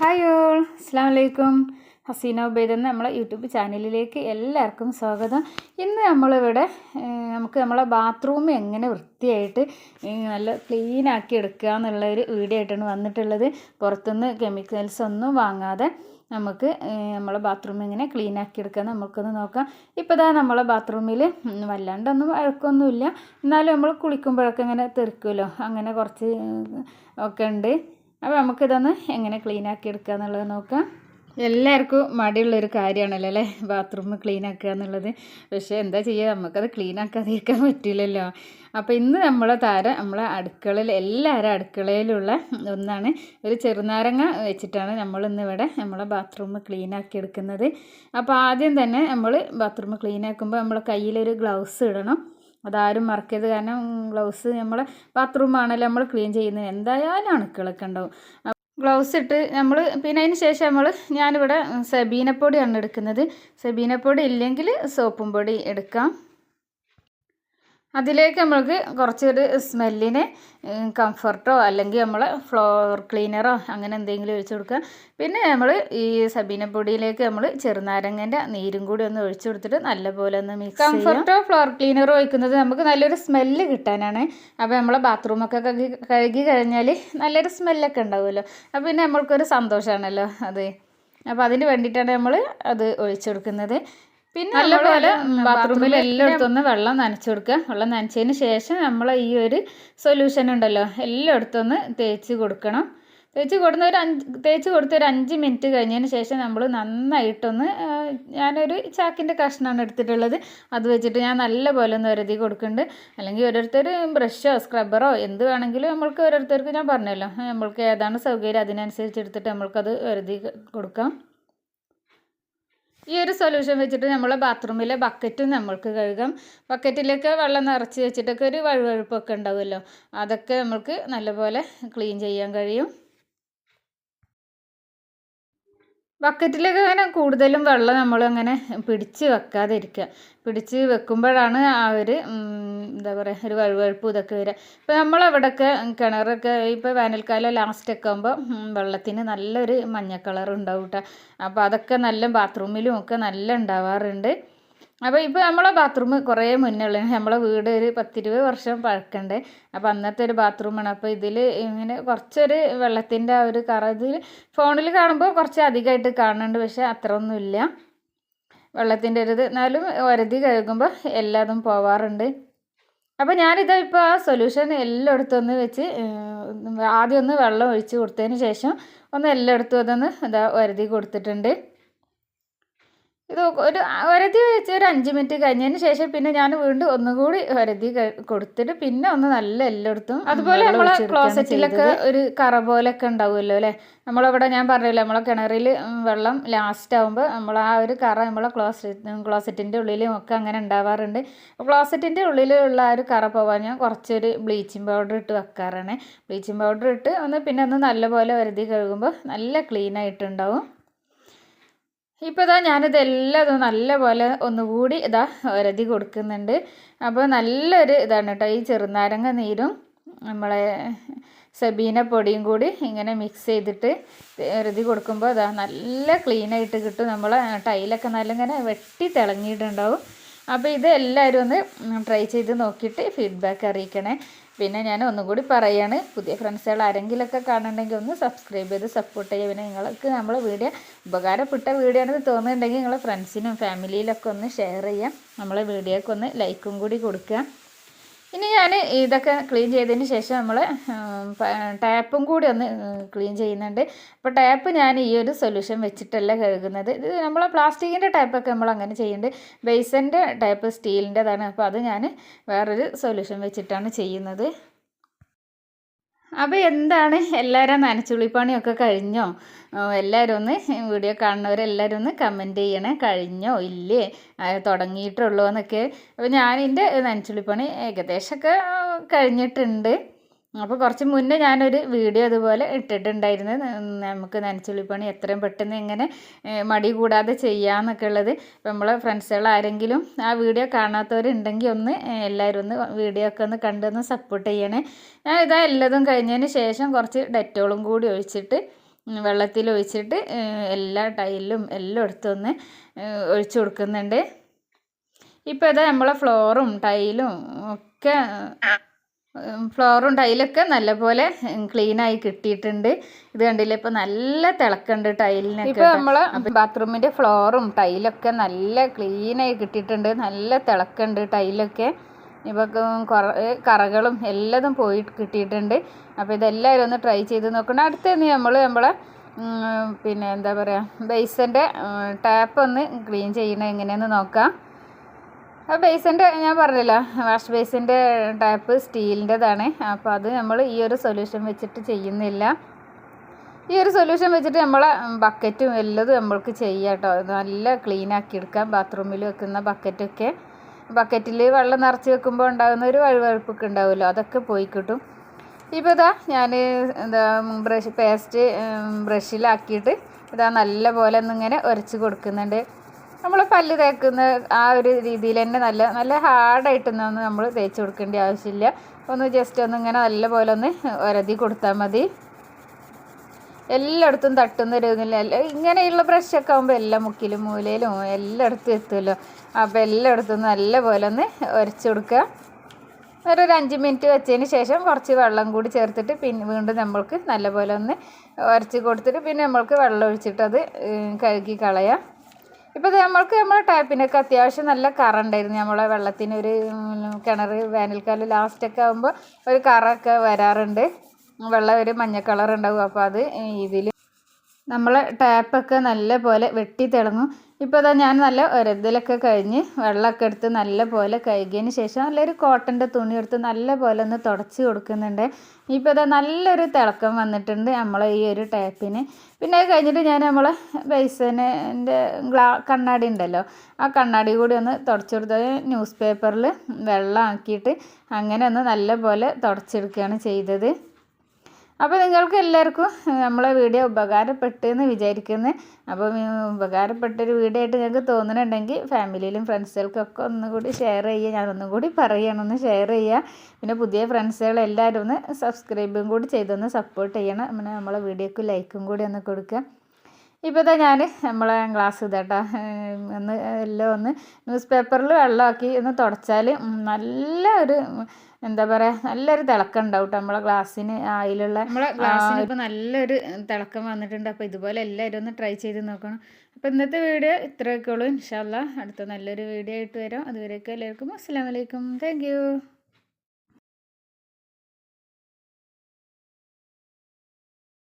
Hi all അസ്സാം വലൈക്കും ഹസീന ഉബൈദ് എന്ന നമ്മളെ യൂട്യൂബ് ചാനലിലേക്ക് എല്ലാവർക്കും സ്വാഗതം. ഇന്ന് നമ്മളിവിടെ നമുക്ക് നമ്മളെ ബാത്റൂം എങ്ങനെ വൃത്തിയായിട്ട് നല്ല ക്ലീൻ ആക്കി എടുക്കുക എന്നുള്ള ഒരു വീഡിയോ ആയിട്ടാണ് വന്നിട്ടുള്ളത്. പുറത്തുനിന്ന് കെമിക്കൽസ് ഒന്നും വാങ്ങാതെ നമുക്ക് നമ്മളെ ബാത്റൂം എങ്ങനെ ക്ലീൻ ആക്കി നമുക്കൊന്ന് നോക്കാം. ഇപ്പോൾ ഇതാ നമ്മളെ ബാത്റൂമിൽ വല്ലാണ്ടൊന്നും അഴക്കൊന്നുമില്ല എന്നാലും നമ്മൾ കുളിക്കുമ്പോഴൊക്കെ ഇങ്ങനെ തെറിക്കുമല്ലോ? അങ്ങനെ കുറച്ച് ഒക്കെ ഉണ്ട്. അപ്പോൾ നമുക്കിതൊന്ന് എങ്ങനെ ക്ലീൻ ആക്കി എടുക്കുക എന്നുള്ളത് നോക്കാം. എല്ലാവർക്കും മടിയുള്ളൊരു കാര്യമാണല്ലോ അല്ലേ? ബാത്റൂം ക്ലീൻ ആക്കുക എന്നുള്ളത്. പക്ഷേ എന്താ ചെയ്യുക നമുക്കത് ക്ലീൻ ആക്കാതിരിക്കാൻ പറ്റില്ലല്ലോ. അപ്പോൾ ഇന്ന് നമ്മളെ താരം നമ്മളെ അടുക്കളയിൽ എല്ലാവരും അടുക്കളയിലുള്ള ഒന്നാണ് ഒരു ചെറുനാരങ്ങ വെച്ചിട്ടാണ് നമ്മൾ ഇന്ന് ഇവിടെ നമ്മളെ ബാത്റൂം ക്ലീൻ ആക്കി എടുക്കുന്നത്. അപ്പോൾ ആദ്യം തന്നെ നമ്മൾ ബാത്റൂം ക്ലീൻ ആക്കുമ്പോൾ നമ്മളെ കയ്യിലൊരു ഗ്ലൗസ് ഇടണം. അതാരും മറക്കരുത്. കാരണം ഗ്ലൗസ് നമ്മൾ ബാത്റൂമാണല്ലോ നമ്മൾ ക്ലീൻ ചെയ്യുന്നത്. എന്തായാലും അണുക്കളൊക്കെ ഉണ്ടാവും. ഗ്ലൗസ് ഇട്ട് നമ്മൾ പിന്നെ അതിന് ശേഷം നമ്മൾ ഞാനിവിടെ സബീനപ്പൊടിയാണ് എടുക്കുന്നത്. സബീനപ്പൊടി ഇല്ലെങ്കിൽ സോപ്പും പൊടി എടുക്കാം. അതിലേക്ക് നമ്മൾക്ക് കുറച്ചൊരു സ്മെല്ലിന് കംഫർട്ടോ അല്ലെങ്കിൽ നമ്മൾ ഫ്ലോർ ക്ലീനറോ അങ്ങനെ എന്തെങ്കിലും ഒഴിച്ചു കൊടുക്കുക. പിന്നെ നമ്മൾ ഈ സബീന പൊടിയിലേക്ക് നമ്മൾ ചെറുനാരങ്ങന്റെ നീരും കൂടി ഒന്ന് ഒഴിച്ചു കൊടുത്തിട്ട് നല്ലപോലെ ഒന്ന് മിക്സ് കംഫർട്ടോ ഫ്ലോർ ക്ലീനറോ ഒഴിക്കുന്നത് നമുക്ക് നല്ലൊരു സ്മെല്ല് കിട്ടാനാണ്. അപ്പോൾ നമ്മളെ ബാത്റൂമൊക്കെ കഴുകി കഴുകി കഴിഞ്ഞാൽ നല്ലൊരു സ്മെല്ലൊക്കെ ഉണ്ടാവുമല്ലോ. അപ്പോൾ പിന്നെ നമ്മൾക്കൊരു സന്തോഷമാണല്ലോ അത്. അപ്പോൾ അതിന് വേണ്ടിയിട്ടാണ് നമ്മൾ അത് ഒഴിച്ചു കൊടുക്കുന്നത്. പിന്നെ നല്ലപോലെ ബാത്റൂമിൽ എല്ലായിടത്തും ഒന്ന് വെള്ളം നനച്ചു കൊടുക്കുക വെള്ളം നനച്ചതിന് ശേഷം നമ്മൾ ഈ ഒരു സൊല്യൂഷൻ ഉണ്ടല്ലോ എല്ലായിടത്തും ഒന്ന് തേച്ച് കൊടുക്കണം. തേച്ച് കൊടുന്ന ഒരു അഞ്ച് തേച്ച് കൊടുത്ത ഒരു അഞ്ച് മിനിറ്റ് കഴിഞ്ഞതിന് ശേഷം നമ്മൾ നന്നായിട്ടൊന്ന് ഞാനൊരു ചാക്കിന്റെ കഷ്ണമാണ് എടുത്തിട്ടുള്ളത്. അത് വെച്ചിട്ട് ഞാൻ നല്ല പോലെ ഒന്ന് വരുതി കൊടുക്കുന്നുണ്ട് അല്ലെങ്കിൽ ഓരോരുത്തർ ബ്രഷോ സ്ക്രബ്ബറോ എന്ത് വേണമെങ്കിലും നമ്മൾക്ക് ഓരോരുത്തർക്ക് ഞാൻ പറഞ്ഞല്ലോ. നമ്മൾക്ക് ഏതാണ് സൗകര്യം അതിനനുസരിച്ച് എടുത്തിട്ട് നമ്മൾക്കത് വരുതി കൊടുക്കാം. ഈ ഒരു സൊല്യൂഷൻ വെച്ചിട്ട് നമ്മൾ ബാത്റൂമിലെ ബക്കറ്റും നമ്മൾക്ക് കഴുകാം. ബക്കറ്റിലൊക്കെ വെള്ളം നിറച്ച് വെച്ചിട്ടൊക്കെ ഒരു വഴുവഴുപ്പൊക്കെ ഉണ്ടാവുമല്ലോ. അതൊക്കെ നമ്മൾക്ക് നല്ലപോലെ ക്ലീൻ ചെയ്യാൻ കഴിയും. ബക്കറ്റിലൊക്കെ അങ്ങനെ കൂടുതലും വെള്ളം നമ്മൾ അങ്ങനെ പിടിച്ച് വെക്കാതിരിക്കുക. പിടിച്ച് വെക്കുമ്പോഴാണ് ആ ഒരു എന്താ പറയുക ഒരു വഴുവഴുപ്പ് ഇതൊക്കെ വരിക. ഇപ്പോൾ നമ്മളവിടെയൊക്കെ കിണറൊക്കെ ഇപ്പോൾ വേനൽക്കാലം ലാസ്റ്റൊക്കെ ആകുമ്പോൾ വെള്ളത്തിന് നല്ലൊരു മഞ്ഞ കളർ ഉണ്ടാവും കേട്ടോ അപ്പോൾ അതൊക്കെ നല്ല ബാത്റൂമിലും ഒക്കെ നല്ല ഉണ്ടാവാറുണ്ട്. അപ്പോൾ ഇപ്പോൾ നമ്മളെ ബാത്റൂം കുറേ മുന്നേ ഉള്ളത് നമ്മളെ വീട് ഒരു പത്തിരുപത് വർഷം പഴക്കണ്ട്. അപ്പോൾ അന്നത്തെ ഒരു ബാത്റൂമാണ് അപ്പോൾ ഇതിൽ ഇങ്ങനെ കുറച്ചൊരു വെള്ളത്തിന്റെ ആ ഒരു കറ ഇതിൽ ഫോണിൽ കാണുമ്പോൾ കുറച്ച് അധികമായിട്ട് കാണുന്നുണ്ട് പക്ഷേ അത്ര ഒന്നുമില്ല വെള്ളത്തിന്റെ ഒരു ഇത് എന്നാലും ഒരതി കഴുകുമ്പോൾ എല്ലാതും പോവാറുണ്ട്. അപ്പോൾ ഞാനിതാ ഇപ്പോൾ ആ സൊല്യൂഷൻ എല്ലായിടത്തും ഒന്ന് വെച്ച് ആദ്യം ഒന്ന് വെള്ളം ഒഴിച്ച് കൊടുത്തതിന് ശേഷം ഒന്ന് എല്ലായിടത്തും അതൊന്ന് ഇതാ ഒരതി കൊടുത്തിട്ടുണ്ട്. ഇത് ഒരു ഒരതി വെച്ച് ഒരു അഞ്ച് മിനിറ്റ് കഴിഞ്ഞതിന് ശേഷം പിന്നെ ഞാൻ വീണ്ടും ഒന്നുകൂടി ഒരതി കൊടുത്തിട്ട് പിന്നെ ഒന്ന് നല്ല എല്ലായിടത്തും അതുപോലെ നമ്മളെ ക്ലോസറ്റിലൊക്കെ ഒരു കറ പോലൊക്കെ ഉണ്ടാവുമല്ലോ അല്ലേ? നമ്മളവിടെ ഞാൻ പറഞ്ഞില്ല നമ്മളെ കിണറിൽ വെള്ളം ലാസ്റ്റ് ആകുമ്പോൾ നമ്മൾ ആ ഒരു കറ നമ്മളെ ക്ലോസറ്റ് ക്ലോസറ്റിന്റെ ഉള്ളിലും ഒക്കെ അങ്ങനെ ഉണ്ടാവാറുണ്ട്. ക്ലോസറ്റിന്റെ ഉള്ളിലുള്ള ആ ഒരു കറ പോവാൻ ഞാൻ കുറച്ചൊരു ബ്ലീച്ചിങ് പൗഡർ ഇട്ട് വെക്കാറാണ്. ബ്ലീച്ചിങ് പൗഡർ ഇട്ട് ഒന്ന് പിന്നെ ഒന്ന് നല്ലപോലെ വരുതി കഴുകുമ്പോൾ നല്ല ക്ലീൻ ആയിട്ടുണ്ടാവും. ഇപ്പോൾ ഇതാ ഞാനിത് എല്ലാം നല്ലപോലെ ഒന്നുകൂടി ഇതാ ഒരതി കൊടുക്കുന്നുണ്ട്. അപ്പോൾ നല്ലൊരു ഇതാണ് കേട്ടോ ഈ ചെറുനാരങ്ങ നീരും നമ്മളെ സബീന പൊടിയും കൂടി ഇങ്ങനെ മിക്സ് ചെയ്തിട്ട് ഒരതി കൊടുക്കുമ്പോൾ ഇതാ നല്ല ക്ലീനായിട്ട് കിട്ടും. നമ്മൾ ടൈലൊക്കെ നല്ല ഇങ്ങനെ വെട്ടി തിളങ്ങിയിട്ടുണ്ടാവും. അപ്പോൾ ഇത് എല്ലാവരും ഒന്ന് ട്രൈ ചെയ്ത് നോക്കിയിട്ട് ഫീഡ്ബാക്ക് അറിയിക്കണേ. പിന്നെ ഞാൻ ഒന്നും കൂടി പറയാണ് പുതിയ ഫ്രണ്ട്സുകൾ ആരെങ്കിലുമൊക്കെ കാണുന്നുണ്ടെങ്കിൽ ഒന്ന് സബ്സ്ക്രൈബ് ചെയ്ത് സപ്പോർട്ട് ചെയ്യുക. പിന്നെ നിങ്ങൾക്ക് നമ്മളെ വീഡിയോ ഉപകാരപ്പെട്ട വീഡിയോ ആണെന്ന് തോന്നുന്നുണ്ടെങ്കിൽ നിങ്ങളെ ഫ്രണ്ട്സിനും ഫാമിലിയിലൊക്കെ ഒന്ന് ഷെയർ ചെയ്യാം. നമ്മളെ വീഡിയോക്ക് ഒന്ന് ലൈക്കും കൂടി കൊടുക്കുക. ഇനി ഞാൻ ഇതൊക്കെ ക്ലീൻ ചെയ്തതിന് ശേഷം നമ്മൾ ടാപ്പും കൂടി ഒന്ന് ക്ലീൻ ചെയ്യുന്നുണ്ട്. അപ്പോൾ ടാപ്പ് ഞാൻ ഈ ഒരു സൊല്യൂഷൻ വെച്ചിട്ടല്ല കഴുകുന്നത്. ഇത് നമ്മൾ പ്ലാസ്റ്റിക്കിന്റെ ടാപ്പൊക്കെ നമ്മൾ അങ്ങനെ ചെയ്യുന്നുണ്ട് ബേസിന്റെ ടാപ്പ് സ്റ്റീലിന്റെതാണ് അപ്പോൾ അത് ഞാൻ വേറൊരു സൊല്യൂഷൻ വെച്ചിട്ടാണ് ചെയ്യുന്നത്. അപ്പോൾ എന്താണ്? എല്ലാവരും നനച്ചുള്ളിപ്പണിയൊക്കെ കഴിഞ്ഞോ? എല്ലാവരും ഒന്ന് വീഡിയോ കാണുന്നവരെല്ലാവരും ഒന്ന് കമന്റ് ചെയ്യണേ. കഴിഞ്ഞോ? ഇല്ലേ? തുടങ്ങിയിട്ടുള്ളൂ എന്നൊക്കെ അപ്പോൾ ഞാൻ എന്റെ നനച്ചുള്ളിപ്പണി ഏകദേശമൊക്കെ കഴിഞ്ഞിട്ടുണ്ട്. അപ്പോൾ കുറച്ച് മുന്നേ ഞാനൊരു വീഡിയോ ഇതുപോലെ ഇട്ടിട്ടുണ്ടായിരുന്നു. നമുക്ക് നനച്ചുള്ളിപ്പണി എത്രയും പെട്ടെന്ന് എങ്ങനെ മടി കൂടാതെ ചെയ്യാമെന്നൊക്കെ ഉള്ളത്. അപ്പോൾ നമ്മളെ ഫ്രണ്ട്സുകൾ ആരെങ്കിലും ആ വീഡിയോ കാണാത്തവരുണ്ടെങ്കിൽ ഒന്ന് എല്ലാവരും ഒന്ന് വീഡിയോ ഒക്കെ ഒന്ന് കണ്ടൊന്ന് സപ്പോർട്ട് ചെയ്യണേ. ഞാൻ ഇതാ എല്ലതും കഴിഞ്ഞതിന് ശേഷം കുറച്ച് ഡെറ്റോളും കൂടി ഒഴിച്ചിട്ട് വെള്ളത്തിൽ ഒഴിച്ചിട്ട് എല്ലാ ടൈലും എല്ലാം എടുത്തൊന്ന് ഒഴിച്ചു കൊടുക്കുന്നുണ്ട്. ഇപ്പോൾ ഇതാ നമ്മളെ ഫ്ലോറും ടൈലും ഒക്കെ ഫ്ലോറും ടൈലൊക്കെ നല്ലപോലെ ക്ലീനായി കിട്ടിയിട്ടുണ്ട്. ഇത് കണ്ടില്ലേ? ഇപ്പൊ നല്ല തിളക്കുണ്ട് ടൈലിനൊക്കെ ഇപ്പൊ നമ്മൾ ബാത്റൂമിന്റെ ഫ്ലോറും ടൈലൊക്കെ നല്ല ക്ലീനായി കിട്ടിയിട്ടുണ്ട്. നല്ല തിളക്കുണ്ട് ടൈലൊക്കെ. ഇപ്പോൾ കുറേ കറകളും എല്ലതും പോയി കിട്ടിയിട്ടുണ്ട്. അപ്പോൾ ഇതെല്ലാവരും ഒന്ന് ട്രൈ ചെയ്ത് നോക്കണം അടുത്തന്ന് നമ്മൾ നമ്മളെ പിന്നെ എന്താ പറയാ ബേസിന്റെ ടാപ്പ് ഒന്ന് ക്ലീൻ ചെയ്യണത് എങ്ങനെയാണെന്ന് നോക്കാം. ആ ബേസിന്റെ ഞാൻ പറഞ്ഞില്ല. വാഷ് ബേസിന്റെ ടാപ്പ് സ്റ്റീലിന്റെതാണ്. അപ്പോൾ അത് നമ്മൾ ഈ ഒരു സൊല്യൂഷൻ വെച്ചിട്ട് ചെയ്യുന്നില്ല. ഈ ഒരു സൊല്യൂഷൻ വെച്ചിട്ട് നമ്മളെ ബക്കറ്റും എല്ലതും നമ്മൾക്ക് ചെയ്യാം കേട്ടോ നല്ല ക്ലീൻ ആക്കി എടുക്കാം. ബാത്റൂമിൽ വെക്കുന്ന ബക്കറ്റൊക്കെ ബക്കറ്റിൽ വെള്ളം നിറച്ച് വെക്കുമ്പോൾ ഉണ്ടാകുന്ന ഒരു വഴുവഴുപ്പൊക്കെ ഉണ്ടാവുമല്ലോ. അതൊക്കെ പോയി കിട്ടും. ഇപ്പോൾ ഇതാ ഞാൻ എന്താ ബ്രഷ് പേസ്റ്റ് ബ്രഷിലാക്കിയിട്ട് ഇതാ നല്ല പോലെ ഒന്നിങ്ങനെ ഉരച്ച് കൊടുക്കുന്നുണ്ട്. നമ്മൾ പല്ല് തേക്കുന്ന ആ ഒരു രീതിയിൽ തന്നെ നല്ല നല്ല ഹാർഡായിട്ടൊന്നും നമ്മൾ തേച്ച് കൊടുക്കേണ്ട ആവശ്യമില്ല. ഒന്ന് ജസ്റ്റ് ഒന്ന് ഇങ്ങനെ നല്ല പോലെ ഒന്ന് ഒരതി കൊടുത്താൽ മതി. എല്ലായിടത്തും തട്ടുന്ന ഒരു ഇതില്ല. ഇങ്ങനെയുള്ള ബ്രഷൊക്കെ ആകുമ്പോൾ എല്ലാം മുക്കിലും മൂലയിലും എല്ലായിടത്തും എത്തുമല്ലോ അപ്പോൾ എല്ലായിടത്തും നല്ല പോലെ ഒന്ന് ഉരച്ച് കൊടുക്കുക. ഒരു അഞ്ച് മിനിറ്റ് വെച്ചതിന് ശേഷം കുറച്ച് വെള്ളം കൂടി ചേർത്തിട്ട് പിന്നെ വീണ്ടും നമ്മൾക്ക് നല്ലപോലെ ഒന്ന് ഉരച്ച് കൊടുത്തിട്ട് പിന്നെ നമ്മൾക്ക് വെള്ളം ഒഴിച്ചിട്ട് അത് കഴുകി കളയാം. ഇപ്പോൾ നമ്മൾക്ക് നമ്മുടെ ടാപ്പിനൊക്കെ അത്യാവശ്യം നല്ല കറ ഉണ്ടായിരുന്നു. നമ്മളെ വെള്ളത്തിന് ഒരു കിണർ വേനൽക്കാലം ലാസ്റ്റൊക്കെ ആകുമ്പോൾ ഒരു കറൊക്കെ വരാറുണ്ട്. വെള്ളം ഒരു മഞ്ഞ കളർ അപ്പോൾ അത് ഇതിൽ നമ്മൾ ടാപ്പൊക്കെ നല്ല പോലെ വെട്ടി തിളങ്ങും. ഇപ്പോൾ ഇതാ ഞാൻ നല്ല ഒരതിലൊക്കെ കഴിഞ്ഞ് വെള്ളമൊക്കെ എടുത്ത് നല്ല പോലെ കഴുകിയതിന് ശേഷം നല്ലൊരു കോട്ടന്റെ തുണി എടുത്ത് നല്ല പോലെ ഒന്ന് തുടച്ച് കൊടുക്കുന്നുണ്ട്. ഇപ്പോൾ ഇതാ നല്ലൊരു തിളക്കം വന്നിട്ടുണ്ട് നമ്മളെ ഈ ഒരു ടാപ്പിന് പിന്നെ അത് കഴിഞ്ഞിട്ട് ഞാൻ നമ്മളെ ബേസന്റെ ഗ്ലാ കണ്ണാടി ഉണ്ടല്ലോ ആ കണ്ണാടി കൂടി ഒന്ന് തുടച്ച് കൊടുത്തത് ന്യൂസ് പേപ്പറിൽ വെള്ളം ആക്കിയിട്ട് അങ്ങനെ ഒന്ന് നല്ല പോലെ തുടച്ചെടുക്കുകയാണ് ചെയ്തത്. അപ്പോൾ നിങ്ങൾക്ക് എല്ലാവർക്കും നമ്മളെ വീഡിയോ ഉപകാരപ്പെട്ടു എന്ന് വിചാരിക്കുന്നു അപ്പോൾ ഉപകാരപ്പെട്ടൊരു വീഡിയോ ആയിട്ട് നിങ്ങൾക്ക് തോന്നുന്നുണ്ടെങ്കിൽ ഫാമിലിയിലും ഫ്രണ്ട്സുകൾക്കൊക്കെ ഒന്നുകൂടി ഷെയർ ചെയ്യുക. ഞാൻ ഒന്നും കൂടി പറയണം ഒന്ന് ഷെയർ ചെയ്യുക. പിന്നെ പുതിയ ഫ്രണ്ട്സുകൾ എല്ലാവരും ഒന്ന് സബ്സ്ക്രൈബും കൂടി ചെയ്തൊന്ന് സപ്പോർട്ട് ചെയ്യണം. പിന്നെ നമ്മളെ വീഡിയോക്ക് ലൈക്കും കൂടി ഒന്ന് കൊടുക്കുക. ഇപ്പോൾ ഇതാ ഞാൻ നമ്മളെ ഗ്ലാസ് ഇതാട്ടോ ഒന്ന് എല്ലാം ഒന്ന് ന്യൂസ് പേപ്പറിൽ വെള്ളമാക്കി ഒന്ന് തുടച്ചാൽ നല്ല ഒരു എന്താ പറയുക നല്ലൊരു തിളക്കം ഉണ്ടാവും കേട്ടോ നമ്മളെ ഗ്ലാസ്സിന് അതിലുള്ള നമ്മളെ ഗ്ലാസ്സിന് ഇപ്പോൾ നല്ലൊരു തിളക്കം വന്നിട്ടുണ്ട്. അപ്പോൾ ഇതുപോലെ എല്ലാവരും ഒന്ന് ട്രൈ ചെയ്ത് നോക്കണം. അപ്പോൾ ഇന്നത്തെ വീഡിയോ ഇത്രയൊക്കെ ഉള്ളൂ. ഇൻഷാല്ല അടുത്ത നല്ലൊരു വീഡിയോ ആയിട്ട് വരാം. അതുവരെയൊക്കെ എല്ലാവർക്കും അസ്സാം വലൈക്കും താങ്ക്